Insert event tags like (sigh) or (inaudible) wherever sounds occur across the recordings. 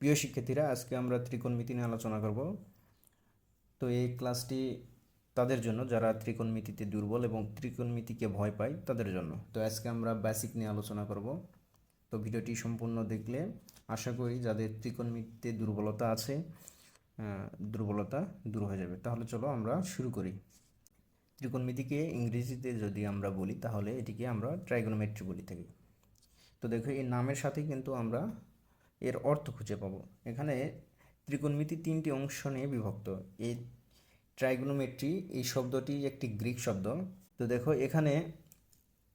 প্রিয় শিক্ষার্থীরা, আজকে আমরা ত্রিকোণমিতি নিয়ে আলোচনা করব। তো এই ক্লাসটি তাদের জন্য, যারা ত্রিকোণমিতিতে দুর্বল এবং ত্রিকোণমিতিকে ভয় পায়, তাদের জন্য। তো আজকে আমরা বেসিক নিয়ে আলোচনা করব। তো ভিডিওটি সম্পূর্ণ দেখলে আশা করি যাদের ত্রিকোণমিতিতে দুর্বলতা আছে দুর্বলতা দূর হয়ে যাবে। তাহলে চলো আমরা শুরু করি। ত্রিকোণমিতিকে ইংরেজিতে যদি আমরা বলি, তাহলে এটিকে আমরা ট্রাইগোনোমেট্রি বলি থাকি। তো দেখো এই নামের সাথে কিন্তু আমরা এর অর্থ খুঁজে পাবো। এখানে ত্রিকোণমিতি তিনটি অংশ নিয়ে বিভক্ত। এই ট্রাইগোনোমেট্রি এই শব্দটি একটি গ্রিক শব্দ। তো দেখো, এখানে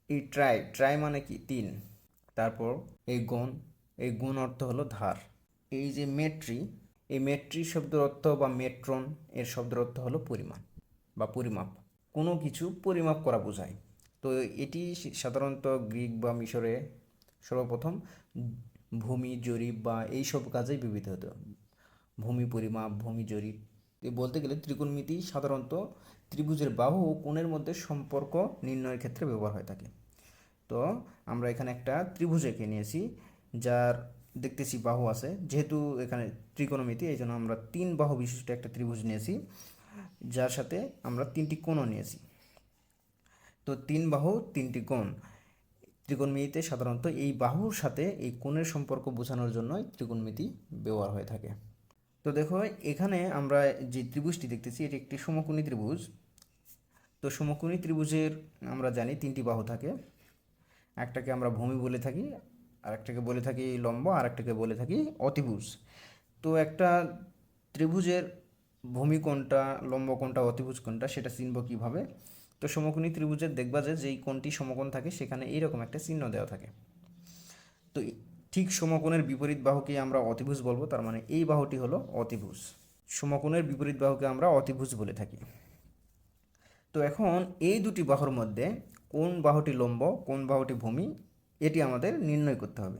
এই ট্রাই ট্রাই মানে কি? তিন। তারপর এই গুণ এই গুণ অর্থ হলো ধার। এই যে মেট্রি এই মেট্রি শব্দের অর্থ বা মেট্রন এর শব্দের অর্থ হলো পরিমাণ বা পরিমাপ। কোনো কিছু পরিমাপ করা বোঝায়। তো এটি সাধারণত গ্রিক বা মিশরে সর্বপ্রথম ভূমি, জরিপ বা এই সব কাজেই ব্যবহৃত হতো। ভূমি পরিমাপ, ভূমি জরিপ বলতে গেলে ত্রিকোণমিতি সাধারণত ত্রিভুজের বাহু ও কোণের মধ্যে সম্পর্ক নির্ণয়ের ক্ষেত্রে ব্যবহার হয়ে থাকে। তো আমরা এখানে একটা ত্রিভুজ এঁকে নিয়েছি, যার দেখতেছি বাহু আছে। যেহেতু এখানে ত্রিকোণমিতি, এই জন্য আমরা তিন বাহু বিশিষ্ট একটা ত্রিভুজ নিয়েছি, যার সাথে আমরা তিনটি কোণও নিয়েছি। তো তিন বাহু, তিনটি কোণ। ত্রিকোণমিতিতে সাধারণত এই বাহুর সাথে এই কোণের সম্পর্ক বোঝানোর জন্যই ত্রিকোণমিতি ব্যবহার হয়ে থাকে। তো দেখো, এখানে আমরা যে ত্রিভুজটি দেখতেছি, এটি একটি সমকোণী ত্রিভুজ। তো সমকোণী ত্রিভুজের আমরা জানি তিনটি বাহু থাকে। একটাকে আমরা ভূমি বলে থাকি আর একটাকে বলে থাকি লম্ব আর একটাকে বলে থাকি অতিভুজ। তো একটা ত্রিভুজের ভূমি কোনটা লম্ব কোনটা অতিভুজ কোনটা সেটা চিনব কীভাবে? তো সমকোণী ত্রিভুজের দেখবা যে যেই কোণটি সমকোণ থাকে, সেখানে এইরকম একটা চিহ্ন দেওয়া থাকে। তো ঠিক সমকোণের বিপরীত বাহুকে আমরা অতিভুজ বলব, তার মানে এই বাহুটি হলো অতিভুজ। সমকোণের বিপরীত বাহুকে আমরা অতিভুজ বলে থাকি। তো এখন এই দুটি বাহুর মধ্যে কোন বাহুটি লম্ব, কোন বাহুটি ভূমি, এটি আমাদের নির্ণয় করতে হবে।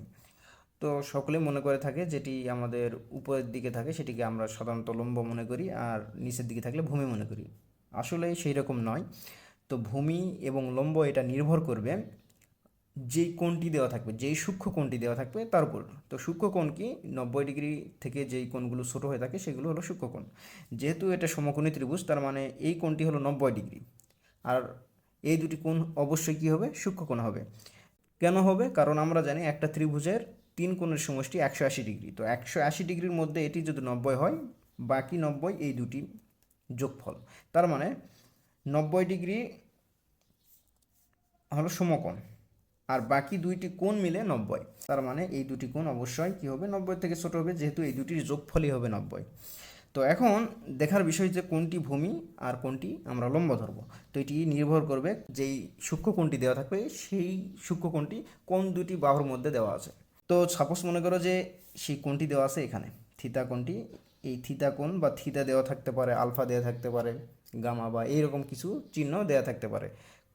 তো সকলে মনে করে থাকে যেটি আমাদের উপরের দিকে থাকে, সেটিকে আমরা সাধারণত লম্ব মনে করি আর নিচের দিকে থাকলে ভূমি মনে করি। আসলে সেই রকম নয়। তো ভূমি এবং লম্ব এটা নির্ভর করবে যেই কোণটি দেওয়া থাকবে, যেই সূক্ষ্ম কোণটি দেওয়া থাকবে তার উপর। তো সূক্ষ্ম কোণ কি? নব্বই ডিগ্রি থেকে যেই কোণগুলো ছোটো হয়ে থাকে সেগুলো হলো সূক্ষ্ম কোণ। যেহেতু এটা সমকোণী ত্রিভুজ, তার মানে এই কোণটি হলো নব্বই ডিগ্রি। আর এই দুটি কোণ অবশ্যই কী হবে? সূক্ষ্ম কোণ হবে। কেন হবে? কারণ আমরা জানি একটা ত্রিভুজের তিন কোণের সমষ্টি একশো আশি ডিগ্রি। তো একশো আশি ডিগ্রির মধ্যে এটি যদি নব্বই হয়, বাকি নব্বই এই দুটি যোগফল। তার মানে নব্বই ডিগ্রি হলো সমকোণ। আর বাকি দুইটি কোণ মিলে নব্বই। তার মানে এই দুটি কোণ অবশ্যই কী হবে? নব্বই থেকে ছোট হবে, যেহেতু এই দুটির যোগফলই হবে নব্বই। তো এখন দেখার বিষয় যে কোনটি ভূমি আর কোনটি আমরা লম্ব ধরবো। তো এটি নির্ভর করবে যেই সূক্ষ্ম কোণটি দেওয়া থাকবে, সেই সূক্ষ্ম কোণটি কোন দুটি বাহুর মধ্যে দেওয়া আছে। তো সাপোজ মনে করো যে সেই কোণটি দেওয়া আছে এখানে। থিতা কোণটি, এই থিতা কোণ বা থিতা দেওয়া থাকতে পারে, আলফা দেওয়া থাকতে পারে, গামা বা এইরকম কিছু চিহ্ন দেওয়া থাকতে পারে।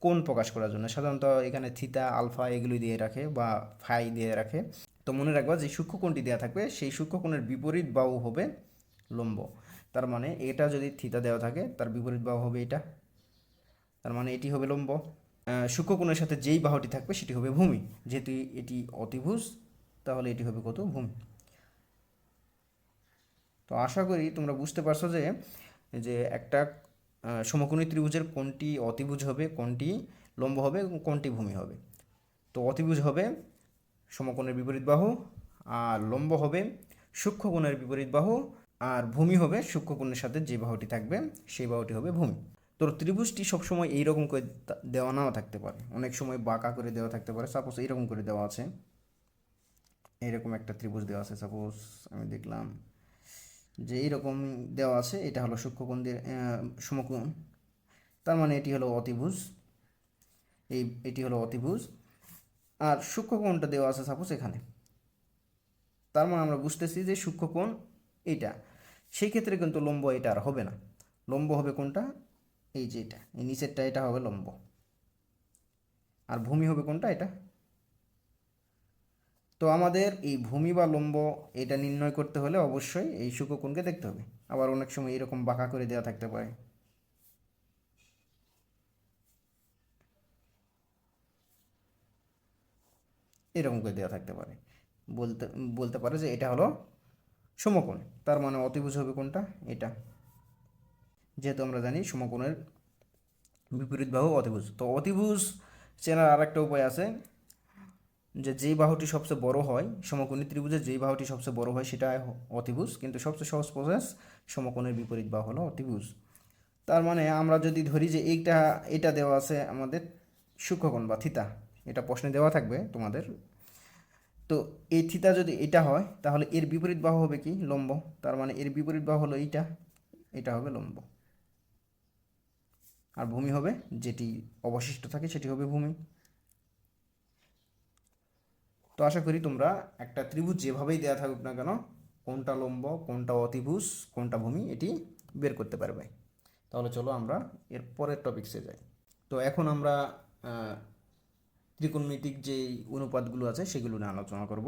কোণ প্রকাশ করার জন্য? সাধারণত এখানে থিতা আলফা এগুলি দিয়ে রাখে বা ফাই দিয়ে রাখে। তো মনে রাখবা যে সূক্ষ্ম কোণটি দেওয়া থাকবে, সেই সূক্ষ্ম কোণের বিপরীত বাহু হবে লম্ব। তার মানে এটা যদি থিতা দেওয়া থাকে, তার বিপরীত বাহু হবে এটা। তার মানে এটি হবে লম্ব। সূক্ষ্ম কোণের সাথে যেই বাহুটি থাকবে, সেটি হবে ভূমি। যেহেতু এটি অতিভুজ, তাহলে এটি হবে কত? ভূমি। তো আশা করি তোমরা বুঝতে পারছ যে যে একটা সমকোণী ত্রিভুজের কোনটি অতিভুজ হবে, কোনটি লম্ব হবে এবং কোনটি ভূমি হবে? তো অতিভুজ হবে সমকোণের বিপরীত বাহু আর লম্ব হবে সূক্ষ্মকোণের বিপরীত বাহু আর ভূমি হবে সূক্ষ্মকোণের সাথে যে বাহুটি থাকবে, সেই বাহুটি হবে ভূমি। তো ত্রিভুজটি সবসময় এইরকম করে দেওয়া নাও থাকতে পারে। অনেক সময় বাঁকা করে দেওয়া থাকতে পারে। সাপোজ এইরকম করে দেওয়া আছে। এইরকম একটা ত্রিভুজ দেওয়া আছে। সাপোজ আমি দেখলাম যে এইরকম দেওয়া আছে, এটা হলো সূক্ষ্মকোণ দিয়ে সমকোণ। তার মানে এটি হলো অতিভুজ। এই, এটি হলো অতিভুজ। আর সূক্ষ্মকোণটা দেওয়া আছে সাপোজ এখানে। তার মানে আমরা বুঝতেছি যে সূক্ষ্মকোণ এইটা। সেই ক্ষেত্রে কিন্তু লম্ব এটা আর হবে না। লম্ব হবে কোনটা? এই যে এটা। এই নিচেরটা এটা হবে লম্ব। আর ভূমি হবে কোনটা? এটা। তো আমাদের এই ভূমি বা লম্ব এটা নির্ণয় করতে হলে অবশ্যই এই সূক্ষ্মকোণকে দেখতে হবে। আবার অনেক সময় এরকম বাঁকা করে দেওয়া থাকতে পারে। এরকম করে দেওয়া থাকতে পারে। বলতে বলতে পারে যে এটা হলো সমকোণ। তার মানে অতিভুজ হবে কোনটা? এটা। যেহেতু আমরা জানি সমকোণের বিপরীত বাহু অতিভুজ। তো অতিভুজ চেনার আরেকটা উপায় আছে। যে যেই বাহুটি সবচেয়ে বড় হয়, সমকোণী ত্রিভুজের যেই বাহুটি সবচেয়ে বড় হয় সেটা অতিভুজ, কিন্তু সবচেয়ে সহজ প্রসেস সমকোণের বিপরীত বাহু হলো অতিভুজ। তার মানে আমরা যদি ধরি যে এইটা, এটা দেওয়া আছে আমাদের সূক্ষ্মকোণ বা থিতা, এটা প্রশ্নে দেওয়া থাকবে তোমাদের। তো এই থিতা যদি এটা হয়, তাহলে এর বিপরীত বাহু হবে কি? লম্ব। তার মানে এর বিপরীত বাহু হলো এইটা, এটা হবে লম্ব। আর ভূমি হবে যেটি অবশিষ্ট থাকে সেটি হবে ভূমি। তো আশা করি তোমরা একটা ত্রিভুজ যেভাবেই দেওয়া থাকুক না কেন, কোনটা লম্ব, কোনটা অতিভুজ, কোনটা ভূমি, এটি বের করতে পারবে। তাহলে চলো আমরা এর পরের টপিক্সে যাই। তো এখন আমরা ত্রিকোণমিতিক যেই অনুপাতগুলো আছে সেগুলো নিয়ে আলোচনা করব।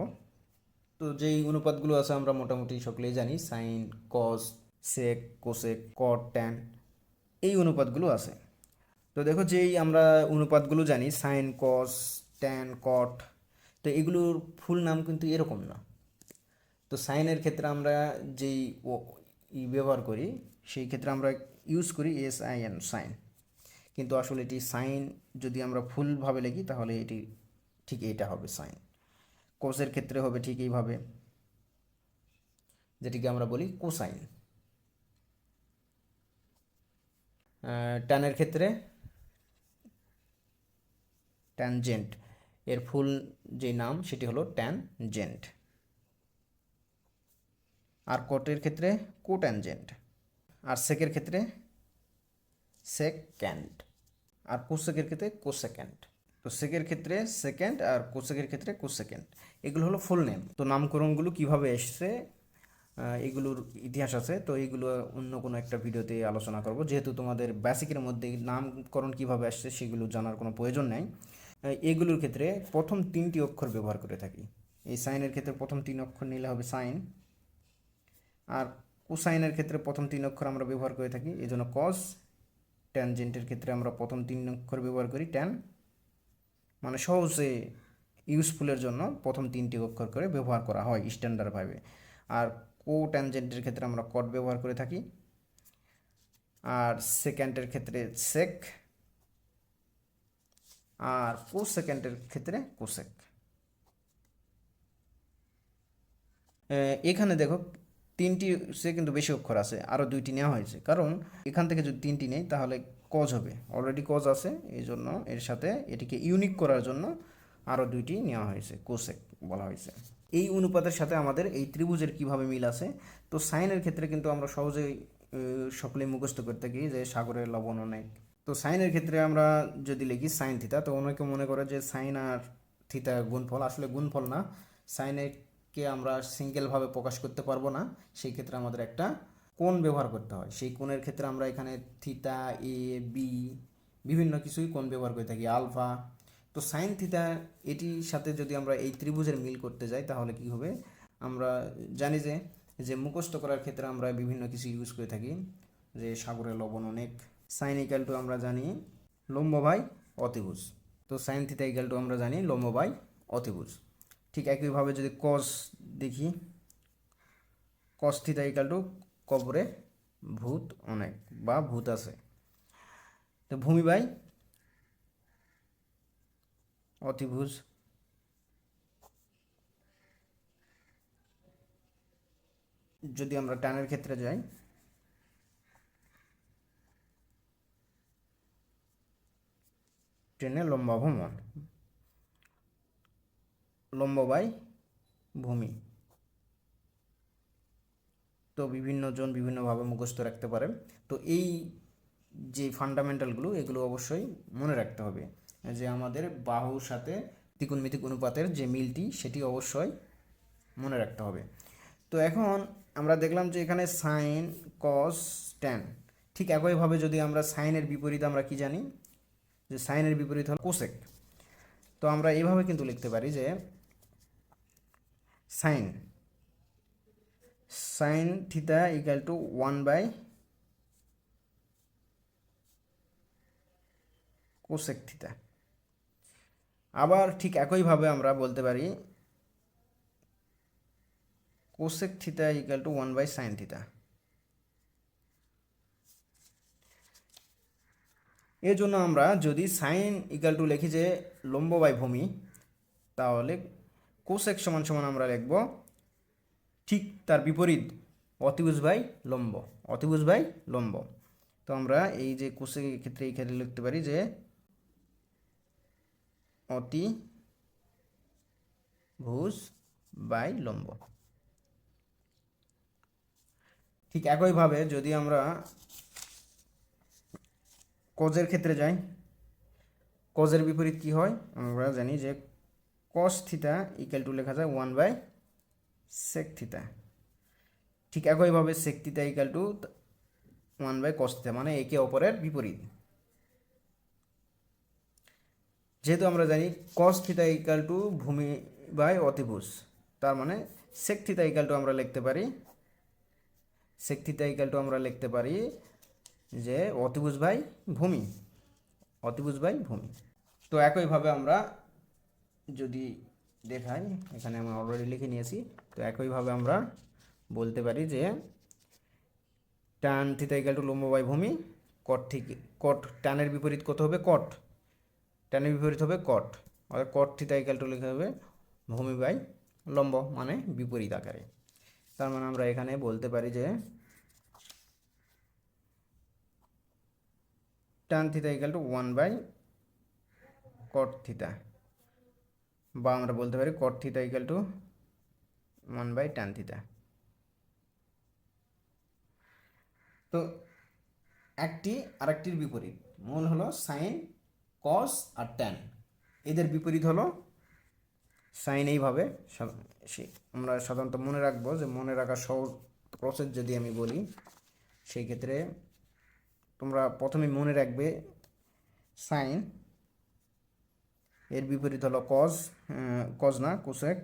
তো যেই অনুপাতগুলো আছে আমরা মোটামুটি সকলেই জানি sine cos sec cosec cot tan এই অনুপাতগুলো আছে। তো দেখো যেই আমরা অনুপাতগুলো জানি সাইন কস ট্যান কট তো এগুলোর ফুল নাম কিন্তু এরকম না। তো সাইনের ক্ষেত্রে আমরা যেই ই ব্যবহার করি, সেই ক্ষেত্রে আমরা ইউজ করি এস আই এন সাইন কিন্তু আসলে এটি সাইন যদি আমরা ফুলভাবে লিখি, তাহলে এটি ঠিক এটা হবে সাইন কোসের ক্ষেত্রে হবে ঠিক এইভাবে, যেটিকে আমরা বলি কোসাইন ট্যানের ক্ষেত্রে ট্যানজেন্ট এর ফুল যে নাম, সেটি হলো ট্যানজেন্ট। আর কোটের ক্ষেত্রে কোট্যানজেন্ট। আর সেকের ক্ষেত্রে সেকেন্ড। আর কোসেকের ক্ষেত্রে কোসেকেন্ড। তো সেকের ক্ষেত্রে সেকেন্ড আর কোসেকের ক্ষেত্রে কোসেকেন্ড। এগুলো হলো ফুল নেম। তো নামকরণগুলো কীভাবে এসছে এগুলোর ইতিহাস আছে। তো এগুলো অন্য কোনো একটা ভিডিওতে আলোচনা করব। যেহেতু তোমাদের বেসিকের মধ্যে নামকরণ কীভাবে আসছে, সেগুলো জানার কোনো প্রয়োজন নেই। এগুলোর ক্ষেত্রে প্রথম তিনটি অক্ষর ব্যবহার করে থাকি। এই সাইনের ক্ষেত্রে প্রথম তিন অক্ষর নিলে হবে সাইন। আর কোসাইনের ক্ষেত্রে প্রথম তিন অক্ষর আমরা ব্যবহার করে থাকি, এই জন্য কস। ট্যানজেন্টের ক্ষেত্রে আমরা প্রথম তিন অক্ষর ব্যবহার করি ট্যান। মানে সহজে ইউজফুলের জন্য প্রথম তিনটি অক্ষর করে ব্যবহার করা হয় স্ট্যান্ডার্ডভাবে। আর কো ট্যানজেন্টের ক্ষেত্রে আমরা কট ব্যবহার করে থাকি। আর সেকেন্ডের ক্ষেত্রে সেক। আর কো সেকেন্ডের ক্ষেত্রে কোসেক। এখানে দেখো তিনটি সে কিন্তু বেশি অক্ষর আছে আরও দুইটি নেওয়া হয়েছে। কারণ এখান থেকে যদি তিনটি নেই, তাহলে কজ হবে। অলরেডি কজ আছে এই জন্য এর সাথে এটিকে ইউনিক করার জন্য আরও দুইটি নেওয়া হয়েছে, কোসেক বলা হয়েছে। এই অনুপাতের সাথে আমাদের এই ত্রিভুজের কীভাবে মিল আছে, তো সাইনের ক্ষেত্রে কিন্তু আমরা সহজেই সকলেই মুখস্থ করতে থাকি যে সাগরের লবণ অনেক তো সাইনের ক্ষেত্রে আমরা যদি লিখি সাইন থিতা তো অনেকে মনে করে যে সাইন আর থিতা গুণফল, আসলে গুণফল না। সাইনেরকে আমরা সিঙ্গেলভাবে প্রকাশ করতে পারব না, সেই ক্ষেত্রে আমাদের একটা কোণ ব্যবহার করতে হয়। সেই কোণের ক্ষেত্রে আমরা এখানে থিতা এ বি বিভিন্ন কিছুই কোণ ব্যবহার করে থাকি আলফা তো সাইন থিতা এটির সাথে যদি আমরা এই ত্রিভুজের মিল করতে যাই, তাহলে কি হবে? আমরা জানি যে যে মুখস্থ করার ক্ষেত্রে আমরা বিভিন্ন কিছু ইউজ করে থাকি, যে সাগরের লবণ অনেক সাইন ইকাল টু আমরা জানি লম্ব বাই অতিভুজ। তো সাইন থিতা ইকাল টু আমরা জানি লম্ব বাই অতিভুজ। ঠিক একইভাবে যদি কস দেখি কস থিতা ইকাল টু কবরে ভূত অনেক বা ভূত আছে। তো ভূমি বাই অতিভুজ। যদি আমরা টানের ক্ষেত্রে যাই ট্রেনে লম্বা ভ্রমণ। লম্ব বাই ভূমি। তো বিভিন্ন জন বিভিন্নভাবে মুখস্থ রাখতে পারে। তো এই যে ফান্ডামেন্টালগুলো এগুলো অবশ্যই মনে রাখতে হবে। যে আমাদের বাহুর সাথে ত্রিকোণমিতিক অনুপাতের যে মিলটি, সেটি অবশ্যই মনে রাখতে হবে। তো এখন আমরা দেখলাম যে এখানে সাইন কস ট্যান ঠিক একইভাবে যদি আমরা সাইনের বিপরীত আমরা কি জানি? যে সাইনের বিপরীত হল কোসেক তো আমরা এইভাবে কিন্তু লিখতে পারি যে sine sine theta equal to one by cosec theta আবার ঠিক একইভাবে আমরা বলতে পারি cosec theta equal to one by sine theta এর জন্য আমরা যদি সাইন ইকাল টু লিখি যে লম্ব বাই ভূমি, তাহলে কোসেক সমান সমান আমরা লিখব ঠিক তার বিপরীত অতিভুজ বাই লম্ব, অতিভুজ বাই লম্ব। তো আমরা এই যে কোসেক ক্ষেত্রে এই ক্ষেত্রে লিখতে পারি যে অতি ভুজ বাই লম্ব। ঠিক একইভাবে যদি আমরা কজের ক্ষেত্রে যাই কজের বিপরীত কি হয়? আমরা জানি যে কস থিতা ইকাল টু লেখা যায় ওয়ান বাই সেক থিতা ঠিক একইভাবে sec theta equal to one by cos theta মানে একে অপরের বিপরীত। যেহেতু আমরা জানি কস থিতা ইকাল টু ভূমি বাই অতিভুজ, তার মানে সেক থিতা ইকাল টু আমরা লিখতে পারি সেক থিতা ইকাল টু আমরা লিখতে পারি যে অতিভুজ বাই ভূমি, অতিভুজ বাই ভূমি। তো একইভাবে আমরা যদি দেখাই, এখানে আমি অলরেডি লিখে নিয়েছি, তো একইভাবে আমরা বলতে পারি যে টান থিতা ইকাল টু লম্ব বাই ভূমি কট ঠিক কট টানের বিপরীত কত হবে? কট টানের বিপরীত হবে কট অর্থাৎ কট থিতা ইকাল টু লেখা হবে ভূমি বাই লম্ব মানে বিপরীত আকারে। তার মানে আমরা এখানে বলতে পারি যে tan theta equal to one by cot theta বা আমরা বলতে পারি cot theta equal to one by tan theta তো একটি আরেকটির বিপরীত। মূল হলো সাইন কস আর ট্যান এদের বিপরীত হলো সাইন এইভাবে আমরা সাধারণত মনে রাখব যে মনে রাখার সহজ প্রসেস যদি আমি বলি, সেই ক্ষেত্রে তোমরা প্রথমে মনে রাখবে সাইন, এর বিপরীত হলো কজ কজ না, কোসেক।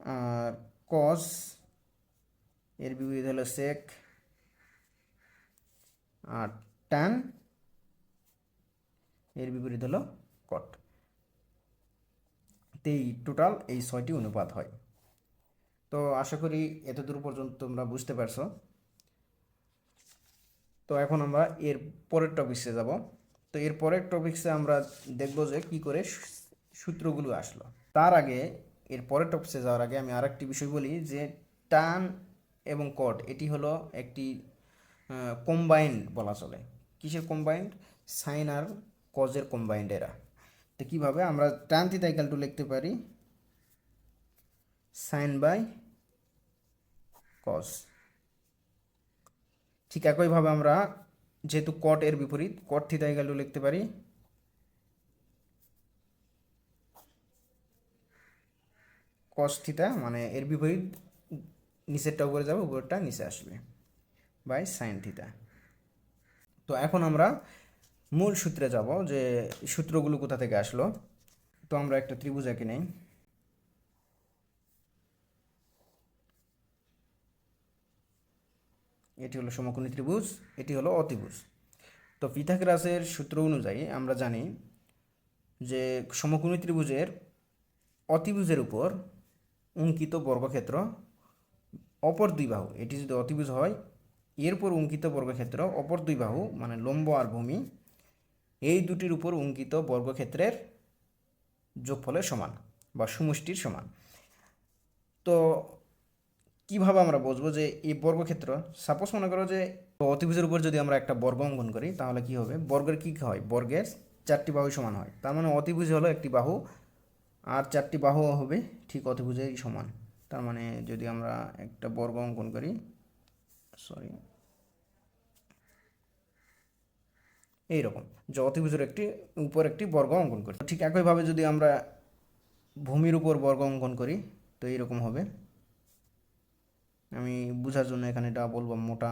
আর কজ, এর বিপরীত হলো সেক। আর ট্যান, এর বিপরীত হলো কট। তো এই টোটাল এই ছয়টি অনুপাত হয়। তো আশা করি এতদূর পর্যন্ত তোমরা বুঝতে পারছ। তো এখন আমরা এর পরের টপিক্সে যাব। তো এর পরের টপিক্সে আমরা দেখব যে কি করে সূত্রগুলো আসলো। তার আগে, এর পরের টপিক্সে যাওয়ার আগে আমি আরেকটি বিষয় বলি যে টান এবং কট এটি হলো একটি কম্বাইন্ড বলা চলে। কিসের কম্বাইন্ড সাইন আর কজের কম্বাইন্ড এরা। তো কীভাবে আমরা টান থিতা টু লিখতে পারি? সাইন বাই কস ঠিক একইভাবে আমরা যেহেতু কট এর বিপরীত কট থিতা ইকাল টু লিখতে পারি। কস থিতা মানে এর বিপরীত, নিচেরটা উপরে যাবে, উপরেরটা নিচে আসবে বাই সাইন থিতা তো এখন আমরা মূল সূত্রে যাব যে সূত্রগুলো কোথা থেকে আসলো। তো আমরা একটা ত্রিভুজ এঁকে নেই। এটি হলো সমকোণী ত্রিভুজ, এটি হলো অতিভুজ তো পিথাগোরাসের সূত্র অনুযায়ী আমরা জানি যে সমকোণী ত্রিভুজের অতিভুজের উপর অঙ্কিত বর্গক্ষেত্র অপর দুই বাহু, এটি যদি অতিভুজ হয়, এরপর অঙ্কিত বর্গক্ষেত্র অপর দুই বাহু মানে লম্ব আর ভূমি, এই দুটির উপর অঙ্কিত বর্গক্ষেত্রের যোগফলের সমান বা সমষ্টির সমান। তো কীভাবে আমরা বুঝব যে এই বর্গক্ষেত্র সাপোজ মনে করো যে অতিভুজের উপর যদি আমরা একটা বর্গ অঙ্কন করি, তাহলে কি হবে? বর্গের কি হয়? বর্গের চারটি বাহু সমান হয়। তার মানে অতিভুজ হলো একটি বাহু, আর চারটি বাহু হবে ঠিক অতিভুজেরই সমান। তার মানে যদি আমরা একটা বর্গ অঙ্কন করি সরি এইরকম, যে অতিভুজের একটি, উপর একটি বর্গ অঙ্কন করি। ঠিক একইভাবে যদি আমরা ভূমির উপর বর্গ অঙ্কন করি, তো এইরকম হবে। আমি বোঝার জন্য এখানে এটা বলব, মোটা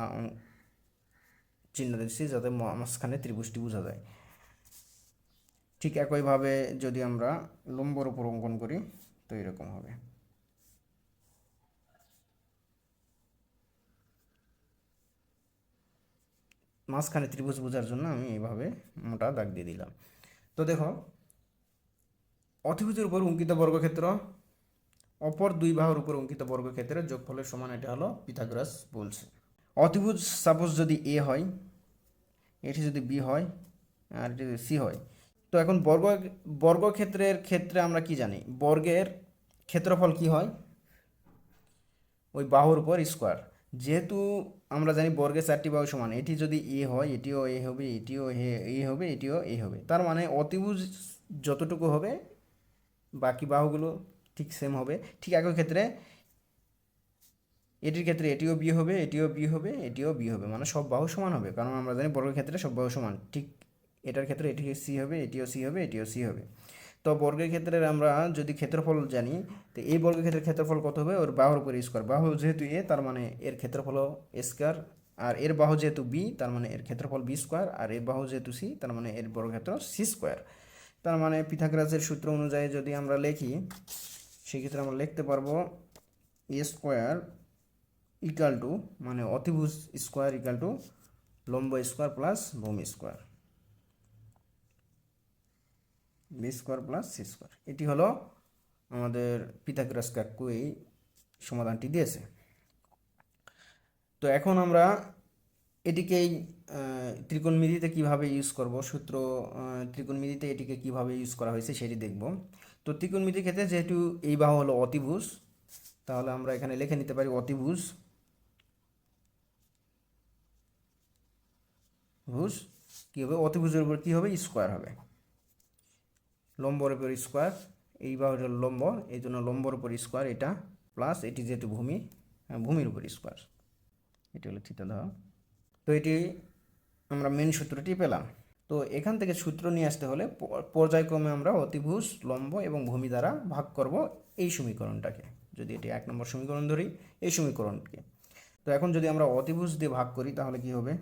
চিহ্ন দিচ্ছি যাতে মাঝখানে ত্রিভুজটি বোঝা যায়। ঠিক একইভাবে যদি আমরা লম্বর উপর অঙ্কন করি, তো এরকম হবে। মাঝখানে ত্রিভুজ বোঝার জন্য আমি এইভাবে মোটা দাগ দিয়ে দিলাম। তো দেখো, অতিভুজের উপর অঙ্কিত বর্গক্ষেত্র অপর দুই বাহুর উপর অঙ্কিত বর্গক্ষেত্রের যোগফলের সমান, এটা হলো পিথাগোরাস বলছে। অতিভুজ সাপোজ যদি এ হয়, এটি যদি বি হয়, আর এটি যদি সি হয়, তো এখন বর্গ বর্গক্ষেত্রের ক্ষেত্রে আমরা কি জানি? বর্গের ক্ষেত্রফল কি হয়? ওই বাহুর উপর স্কোয়ার যেহেতু আমরা জানি বর্গের চারটি বাহু সমান, এটি যদি এ হয়, এটিও এ হবে, এটিও এ হবে, এটিও এ হবে। তার মানে অতিভুজ যতটুকু হবে, বাকি বাহুগুলো ঠিক সেম হবে। ঠিক একই ক্ষেত্রে এটির ক্ষেত্রে এটিও বি হবে, এটিও বি হবে, এটিও বি হবে। মানে সব বাহু সমান হবে। কারণ আমরা জানি বর্গের ক্ষেত্রে সব বাহু সমান। ঠিক এটার ক্ষেত্রে এটি সি হবে, এটিও সি হবে, এটিও সি হবে। তো বর্গের ক্ষেত্রে আমরা যদি ক্ষেত্রফল জানি, তো এই বর্গের ক্ষেত্রে ক্ষেত্রফল কত হবে? ওর বাহুর উপর স্কোয়ার বাহু যেহেতু এ তার মানে এর ক্ষেত্রফল স্কোয়ার আর এর বাহু যেহেতু বি তার মানে এর ক্ষেত্রফল বি স্কোয়ার আর এর বাহু যেহেতু সি তার মানে এর বর্গক্ষেত্র সি স্কোয়ার তার মানে পিথাগোরাসের সূত্র অনুযায়ী যদি আমরা লিখি সেক্ষেত্রে আমরা লিখতে পারব এ স্কোয়ার ইকাল টু মানে অতিভুজ স্কোয়ার ইকাল টু লম্ব স্কোয়ার প্লাস ভূমি square B square plus C square এটি হলো আমাদের পিথাগোরাস কাকু এই সমাধানটি দিয়েছে। তো এখন আমরা এটিকেই আহ, ত্রিকোণমিতিতে কীভাবে ইউজ করব সূত্র ত্রিকোণমিতিতে এটিকে কীভাবে ইউজ করা হয়েছে সেটি দেখব। তো ত্রিকোণমিতির ক্ষেত্রে যেহেতু এই বাহু হলো অতিভুজ তাহলে আমরা এখানে লিখে নিতে পারি অতিভুজ। ভুজ কী হবে? অতিভুজের উপর কী হবে? স্কোয়ার হবে। লম্বর উপর স্কোয়ার এই হলো লম্ব এই জন্য লম্বর উপর স্কোয়ার এটা প্লাস এটি যেহেতু ভূমি হ্যাঁ, ভূমির উপর স্কোয়ার। এটি হলো থিতা ধর তো এটি আমরা মেন সূত্রটি পেলাম। তো এখান থেকে সূত্র নিয়ে আসতে হলে পর্যায়ক্রমে আমরা অতিভুজ, লম্ব এবং ভূমি দ্বারা ভাগ করব এই সমীকরণটাকে। যদি এটি এক নম্বর সমীকরণ ধরি, এই সমীকরণকে। তো এখন যদি আমরা অতিভুজ দিয়ে ভাগ করি, তাহলে কি হবে?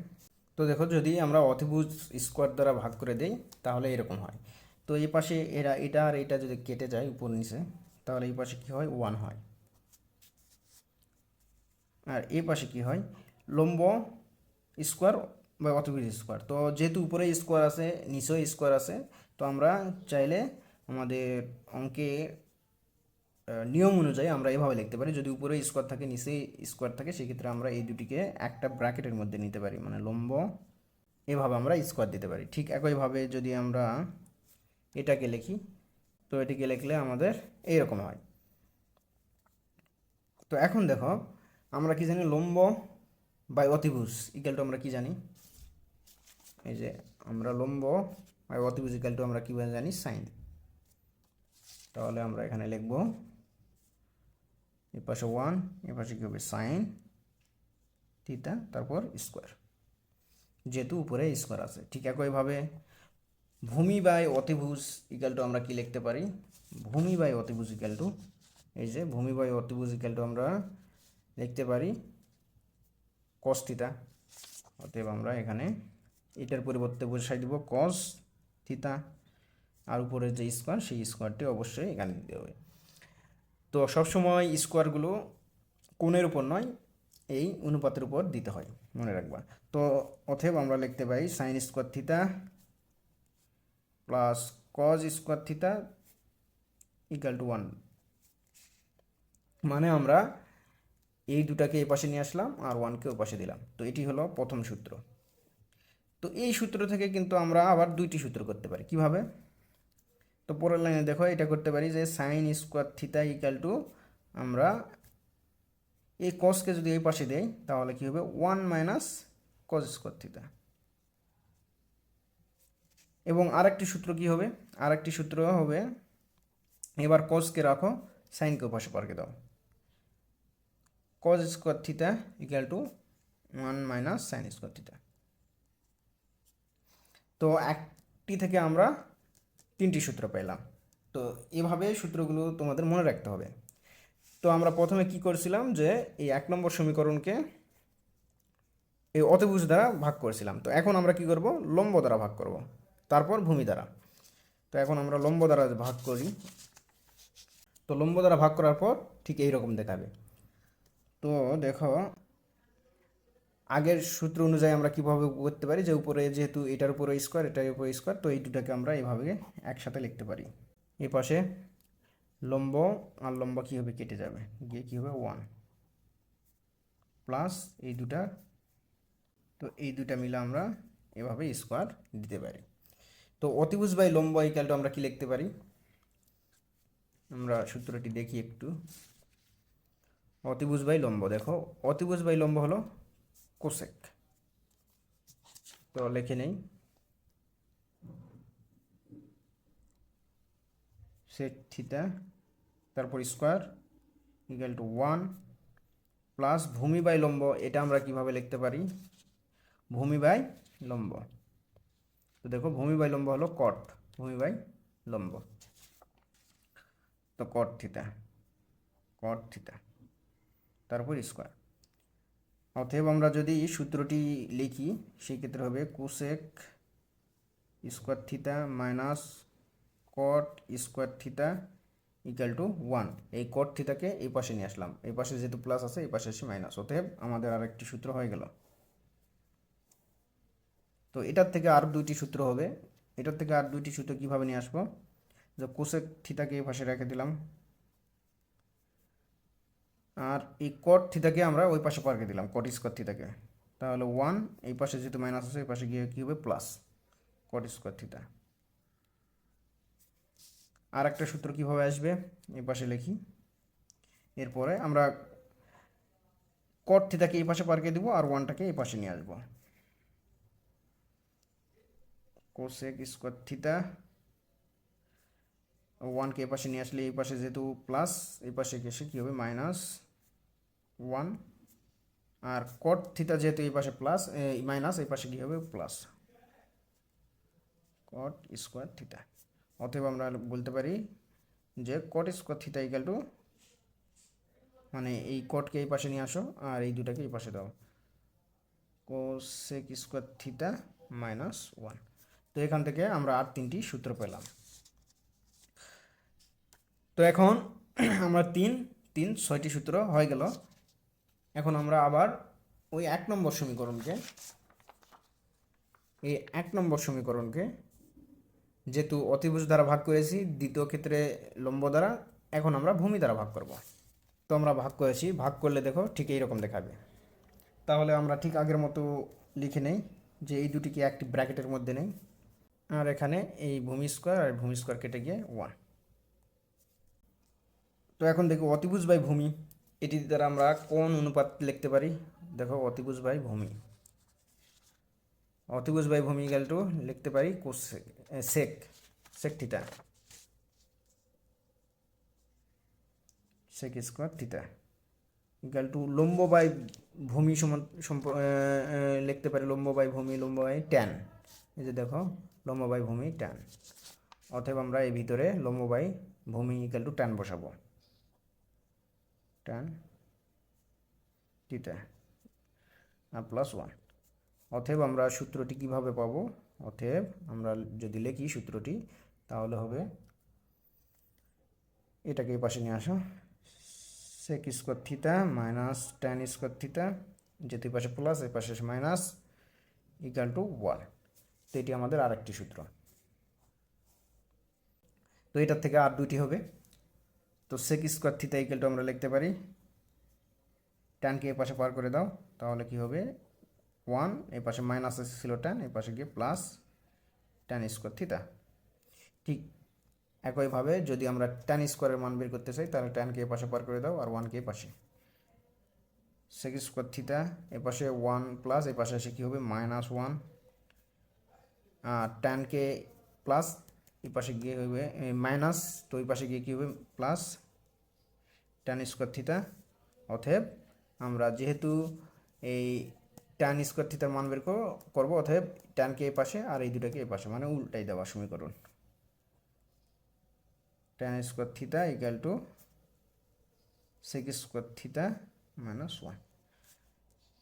তো দেখো, যদি আমরা অতিভুজ স্কোয়ার দ্বারা ভাগ করে দেই, তাহলে এরকম হয়। তো এই পাশে এরা, এটা আর এটা যদি কেটে যায় উপর নিচে, তাহলে এই পাশে কি হয়? ওয়ান হয়। আর এই পাশে কি হয়? লম্ব স্কোয়ার বা অতিভুজ স্কোয়ার। তো যেহেতু উপরে স্কোয়ার আছে, নিচেও স্কোয়ার আছে, তো আমরা চাইলে আমাদের অঙ্কে নিয়ম অনুযায়ী আমরা এভাবে লিখতে পারি। যদি উপরে স্কোয়ার থাকে নিচে স্কোয়ার থাকে, সেক্ষেত্রে আমরা এই দুটিকে একটা ব্র্যাকেটের মধ্যে নিতে পারি। মানে লম্ব, এভাবে আমরা স্কোয়ার দিতে পারি। ঠিক একইভাবে যদি আমরা এটাকে লিখি, তো এটিকে লিখলে আমাদের এইরকম হয়। তো এখন দেখো, আমরা কি জানি লম্ব বাই অতিভুজ ইকাল আমরা কি জানি? এই যে আমরা লম্ব বাই অতিভুজ ইকাল টু আমরা কীভাবে জানি? সাইন। তাহলে আমরা এখানে লিখব এর পাশে ওয়ানের পাশে কী হবে? সাইন থিতা তারপর স্কোয়ার। যেহেতু উপরে স্কোয়ার আছে, ঠিক একইভাবে ভূমি বাই অতিভুজ ইকাল টু আমরা কি লিখতে পারি? ভূমি বাই অতিভুজ ইকাল টু, এই যে ভূমি বাই অতিভুজ ইকাল টু আমরা লিখতে পারি কস থিতা অতএব আমরা এখানে এটার পরিবর্তে বসাই দিব কস থিতা আর উপরের যে স্কোয়ার সেই স্কোয়ারটি অবশ্যই এখানে দিতে হবে। তো সবসময় স্কোয়ারগুলো কোণের উপর নয়, এই অনুপাতের উপর দিতে হয়, মনে রাখবা। তো অতএব আমরা লিখতে পারি sine square theta plus cos square theta equal to one মানে আমরা এই দুটাকে এই পাশে নিয়ে আসলাম আর ওয়ানকে ও পাশে দিলাম। তো এটি হলো প্রথম সূত্র। তো এই সূত্র থেকে কিন্তু আমরা আবার দুইটি সূত্র করতে পারি। কীভাবে? তো পরের লাইনে দেখো, এটা করতে পারি যে sine square theta equal to আমরা এই কসকে যদি এই পাশে দেই, তাহলে কি হবে? One minus cos square theta এবং আরেকটি সূত্র কি হবে? আরেকটি সূত্র হবে, এবার কসকে রাখো সাইনকে পাশে পারকে দাও। Cos square theta equal to one minus sine square theta তো একটি থেকে আমরা তিনটি সূত্র পেলাম। তো এভাবে সূত্রগুলো তোমাদের মনে রাখতে হবে। তো আমরা প্রথমে কি করছিলাম যে এই এক নম্বর সমীকরণকে এই অতিভুজ দ্বারা ভাগ করেছিলাম। তো এখন আমরা কি করব? লম্ব দ্বারা ভাগ করব। তারপর ভূমি দ্বারা। তো এখন আমরা লম্ব দ্বারা ভাগ করি। তো লম্ব দ্বারা ভাগ করার পর ঠিক এই রকম দেখাবে। তো দেখো আগের সূত্র অনুযায়ী আমরা কীভাবে করতে পারি, যে উপরে যেহেতু এটার উপরে স্কোয়ার এটার উপরে স্কোয়ার তো এই দুটাকে আমরা এইভাবে একসাথে লিখতে পারি। এই পাশে লম্ব আর লম্ব কী হবে কেটে যাবে? গিয়ে কী হবে? ওয়ান প্লাস এই দুটা, তো এই দুটা মিলে আমরা এভাবে স্কোয়ার দিতে পারি। তো অতিভুজ বাই লম্ব ইকালটা আমরা কি লিখতে পারি? আমরা সূত্রটি দেখি একটু। অতিভুজ বাই লম্ব, দেখো। অতিভুজ বাই লম্ব হলো কোসেক। তো লিখে নেই। সেট থিটা, তারপর square equal to one, plus ভূমি বাই লম্ব, এটা আমরা কীভাবে লিখতে পারি? ভূমি বাই লম্ব। তো দেখো, ভূমি বাই লম্ব হলো কট ভূমি বাই লম্ব। তো কট থিতা কট থিতা তারপর স্কোয়ার। অতএব আমরা যদি সূত্রটি লিখি সেই ক্ষেত্রে হবে cosec square theta minus cot square theta equal to one এই কট থিতাকে এই পাশে নিয়ে আসলাম। এই পাশে যেহেতু প্লাস আছে, এই পাশে এসে মাইনাস অতএব আমাদের আর একটি সূত্র হয়ে গেল। তো এটার থেকে আর দুইটি সূত্র হবে। এটার থেকে আর দুইটি সূত্র কীভাবে নিয়ে আসব? যে কোসেক থিতাকে এই পাশে রেখে দিলাম। আর এই কট থিতাকে আমরা ওই পাশে পার্কে দিলাম কট স্কোয়ার থিতাকে তাহলে ওয়ান এই পাশে যেহেতু মাইনাস আছে, এই পাশে গিয়ে কী হবে? প্লাস কট স্কোয়ার থিতা আর একটা সূত্র কীভাবে আসবে? এই পাশে লিখি। এরপরে আমরা কট থিতাকে এই পাশে পার্কে দিব আর ওয়ানটাকে এই পাশে নিয়ে আসব। কোসেক স্কোয়ার থিতা ওয়ানকে এই পাশে নিয়ে আসলে এই পাশে যেহেতু প্লাস এই পাশে এসে কী হবে? মাইনাস ওয়ান আর কট থিতা যেহেতু এই পাশে প্লাস মাইনাস এই পাশে কী হবে প্লাস কট স্কোয়ার থিতা অতএব আমরা বলতে পারি যে cot square theta equal to মানে এই কটকে এই পাশে নিয়ে আসো আর এই দুটাকে এই পাশে দাও। Cosec square theta minus one তো এখান থেকে আমরা আর তিনটি সূত্র পেলাম। তো এখন (clears throat) আমরা তিন তিন, ছয়টি সূত্র হয়ে গেল। এখন আমরা আবার ওই এক নম্বর সমীকরণকে, এই এক নম্বর সমীকরণকে যেহেতু অতিভুজ দ্বারা ভাগ করেছি, দ্বিতীয় ক্ষেত্রে লম্ব দ্বারা, এখন আমরা ভূমি দ্বারা ভাগ করব। তো আমরা ভাগ করেছি, ভাগ করলে দেখো ঠিক এইরকম দেখাবে। তাহলে আমরা ঠিক আগের মতো লিখে নেই যে এই দুটিকে একটি ব্র্যাকেটের মধ্যে নেই। আর এখানে এই ভূমি স্কোয়ার আর ভূমি স্কোয়ার কেটে গিয়ে ওয়ান তো এখন দেখো অতিভুজ বাই ভূমি। এটি দ্বারা আমরা কোন অনুপাত লিখতে পারি? দেখো অতিভুজ বাই ভূমি। অতিভুজ বাই ভূমি টু লিখতে পারি sec sec theta sec square theta equal to লম্ব বাই ভূমি সমান লিখতে পারি লম্ব বাই ভূমি, লম্ব বাই ট্যান এই যে দেখো, লম্ব বাই ভূমি ট্যান অতএব আমরা এই ভিতরে লম্ব বাই ভূমি ইকাল টু ট্যান বসাবো। থিটা আর প্লাস ওয়ান অতএব আমরা সূত্রটি কীভাবে পাবো? অতএব আমরা যদি লিখি সূত্রটি, তাহলে হবে এটাকে এই পাশে নিয়ে আসো। Sec square theta minus tan square theta যেহেতু পাশে প্লাস এই পাশে মাইনাস ইকাল টু ওয়ান তো এটি আমাদের আরেকটি সূত্র। তো এটার থেকে আর দুইটি হবে। তো sec square theta equal to আমরা লিখতে পারি। টেনকে এই পাশে পার করে দাও, তাহলে কি হবে? ওয়ান এই পাশে মাইনাস ছিল টেন এই পাশে গিয়ে প্লাস টেন স্কোয়ার থিতা ঠিক একইভাবে যদি আমরা টেন স্কোয়ারের মান বের করতে চাই, তাহলে টেনকে এ পাশে পার করে দাও আর ওয়ানকে এ পাশে। সেক স্কোয়ার থিতা এ পাশে ওয়ান প্লাস এ পাশে এসে কী হবে? মাইনাস ওয়ান আর টেনকে প্লাস এই পাশে গিয়ে হবে মাইনাস তো ওই পাশে গিয়ে কী হবে প্লাস টেন স্কোয়ার থিতা অতএব আমরা যেহেতু এই ট্যান স্কোয়ার থিতার মান বের করব, অতএব ট্যানকে এই পাশে আর এই দুটাকে এই পাশে মানে উল্টাই দেওয়া সমীকরণ। Tan square theta equal to sec square theta minus one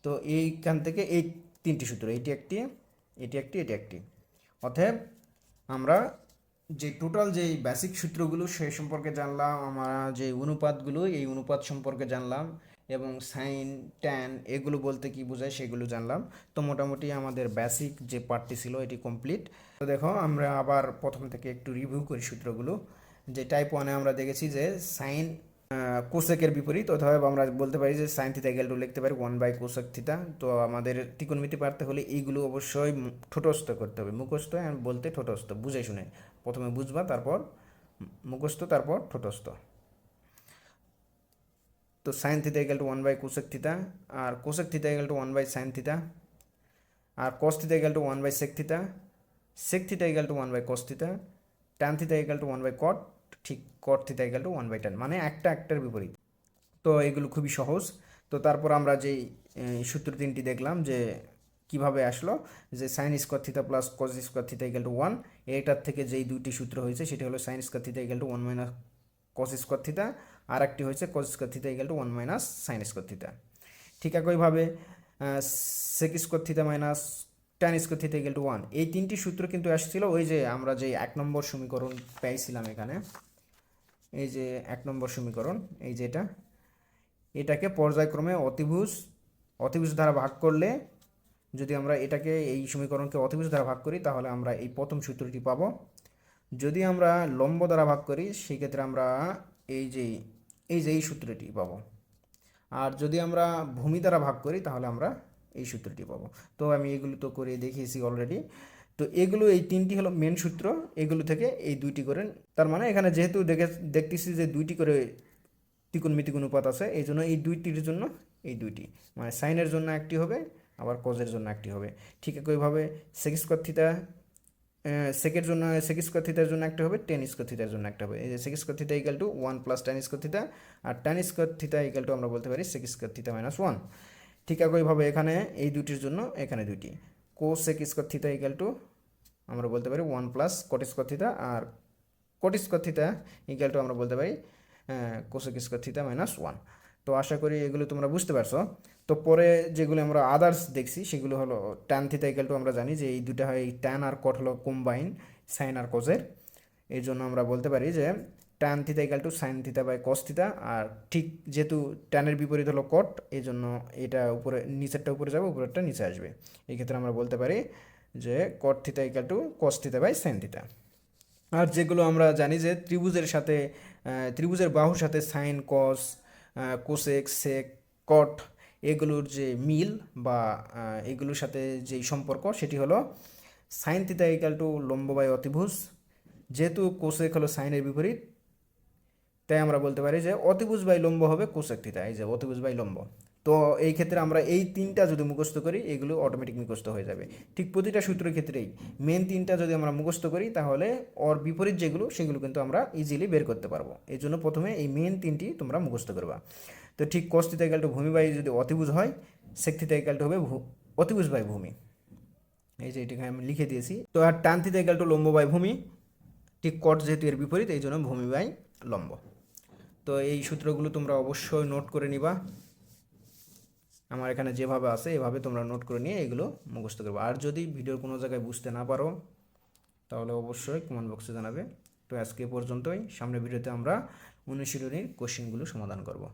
তো এইখান থেকে এই তিনটি সূত্র, এটি একটি এটি একটি এটি একটি। অতএব আমরা যে টোটাল যে বেসিক সূত্রগুলো সেই সম্পর্কে জানলাম, আমরা যে অনুপাতগুলো, এই অনুপাত সম্পর্কে জানলাম এবং সাইন ট্যান এগুলো বলতে কি বোঝায় সেগুলো জানলাম। তো মোটামুটি আমাদের বেসিক যে পার্টটি ছিল, এটি কমপ্লিট তো দেখো, আমরা আবার প্রথম থেকে একটু রিভিউ করি সূত্রগুলো। যে টাইপ ওয়ানে আমরা দেখেছি যে সাইন কোসেকের বিপরীত অথবা আমরা বলতে পারি যে সাইন থিতা টু লিখতে পারি ওয়ান বাই কোসেক থিতা তো আমাদের ত্রিকোণমিতি পারতে হলে এইগুলো অবশ্যই ঠোঁটস্থ করতে হবে, মুখস্থ বলতে ঠোঁটস্থ, বুঝে শুনে। প্রথমে বুঝবা, তারপর মুখস্থ, তারপর ঠোঁটস্থ। তো sine theta equal to one by cosec theta R cosec theta equal to one by sine theta R cos theta equal to one by sec theta sec theta equal to one by cos theta tan theta equal to one by cot ঠিক cot theta equal to one by tan মানে একটা একটার বিপরীত। তো এগুলো খুবই সহজ। তো তারপর আমরা যেই সূত্র তিনটি দেখলাম যে কীভাবে আসলো, যে sine square theta plus cos square theta equal to one এটার থেকে যেই দুইটি সূত্র হয়েছে, সেটি হলো sine square theta equal to one minus cos square theta আর একটি হয়েছে cos square theta equal to one minus sine square theta ঠিক একইভাবে sec square theta minus tan square theta equal to one এই তিনটি সূত্র কিন্তু আসছিল ওই যে আমরা যে এক নম্বর সমীকরণ পেয়েছিলাম এখানে। এই যে এক নম্বর সমীকরণ, এই যে এটা। এটাকে পর্যায়ক্রমে অতিভুজ অতিভুজ দ্বারা ভাগ করলে যদি আমরা এটাকে এই সমীকরণকে অতিভুজ দ্বারা ভাগ করি, তাহলে আমরা এই প্রথম সূত্রটি পাবো। যদি আমরা লম্ব দ্বারা ভাগ করি, সেক্ষেত্রে আমরা এই যে এই যে এই সূত্রটি পাবো। আর যদি আমরা ভূমি দ্বারা ভাগ করি, তাহলে আমরা এই সূত্রটি পাবো। তো আমি এগুলো তো করে দেখিয়েছি অলরেডি তো এগুলো এই তিনটি হলো মেন সূত্র। এগুলো থেকে এই দুইটি করে, তার মানে এখানে যেহেতু দেখে, দেখতেছি যে দুইটি করে ত্রিকোণমিতিক অনুপাত আছে, এই জন্য এই দুইটির জন্য এই দুইটি। মানে সাইনের জন্য একটি হবে আবার কজের জন্য একটি হবে ঠিক একইভাবে সেক স্কোয়ার থিতা সেকের জন্য সেক স্কোয়ার থিতার জন্য একটা হবে টেন স্কোয়ার থিতার জন্য একটা হবে এই যে sec square theta equal to one plus tan square theta R tan square theta equal to আমরা বলতে পারি sec square theta minus one ঠিক একইভাবে এখানে এই দুটির জন্য এখানে দুটি cosec square theta equal to আমরা বলতে পারি one plus cot square theta R cot square theta equal to আমরা বলতে পারি cosec square theta minus one তো আশা করি এগুলো তোমরা বুঝতে পারছ। তো পরে যেগুলো আমরা আদার্স দেখছি, সেগুলো হলো ট্যান থিতা ইকাল টু আমরা জানি যে এই দুটা হয় এই ট্যান আর কট হলো কম্বাইন সাইন আর কজের এই জন্য আমরা বলতে পারি যে tan theta equal to sine theta by cos theta আর ঠিক যেহেতু ট্যানের বিপরীত হলো কট এই জন্য এটা উপরে, নিচেরটা উপরে যাবে, উপরেরটা নিচে আসবে। এই ক্ষেত্রে আমরা বলতে পারি যে cot theta equal to cos theta by sine theta আর যেগুলো আমরা জানি যে ত্রিভুজের সাথে ত্রিভুজের বাহুর সাথে সাইন কস কোসেক, সেক, কট এগুলোর যে মিল বা এগুলোর সাথে যেই সম্পর্ক সেটি হলো সাইন তিতা ইকাল টু লম্ব বাই অতিভুজ। যেহেতু কোসেক হলো সাইনের বিপরীত, তাই আমরা বলতে পারি যে অতিভুজ বাই লম্ব হবে কোসেক থিতা এই যে অতিভুজ বাই লম্ব। তো এই ক্ষেত্রে আমরা এই তিনটা যদি মুখস্থ করি, এগুলো অটোমেটিক মুখস্থ হয়ে যাবে। ঠিক প্রতিটা সূত্রের ক্ষেত্রেই মেন তিনটা যদি আমরা মুখস্থ করি, তাহলে ওর বিপরীত যেগুলো, সেগুলো কিন্তু আমরা ইজিলি বের করতে পারব। এই জন্য প্রথমে এই মেন তিনটি তোমরা মুখস্থ করবা। তো ঠিক কস্তিতা ইকাল টু ভূমি বাই যদি অতিভুজ হয় সেকথিতা ইকাল টু হবে অতিভুজ বাই ভূমি। এই যে এটাকে আমি লিখে দিয়েছি। তো আর টান থিতা ইকাল টু লম্ব বাই ভূমি, ঠিক কট যেহেতু এর বিপরীত, এই জন্য ভূমি বাই লম্ব। তো এই সূত্রগুলো তোমরা অবশ্যই নোট করে নিবা। আমার এখানে যেভাবে আছে, এভাবে তোমরা নোট করে নিয়ে এগুলো মুখস্থ করবে। আর যদি ভিডিওর কোনো জায়গায় বুঝতে না পারো, তাহলে অবশ্যই কমেন্ট বক্সে জানাবে। তো আজকে পর্যন্তই। সামনের ভিডিওতে আমরা অনুশীলনীর কোশ্চেনগুলো সমাধান করব।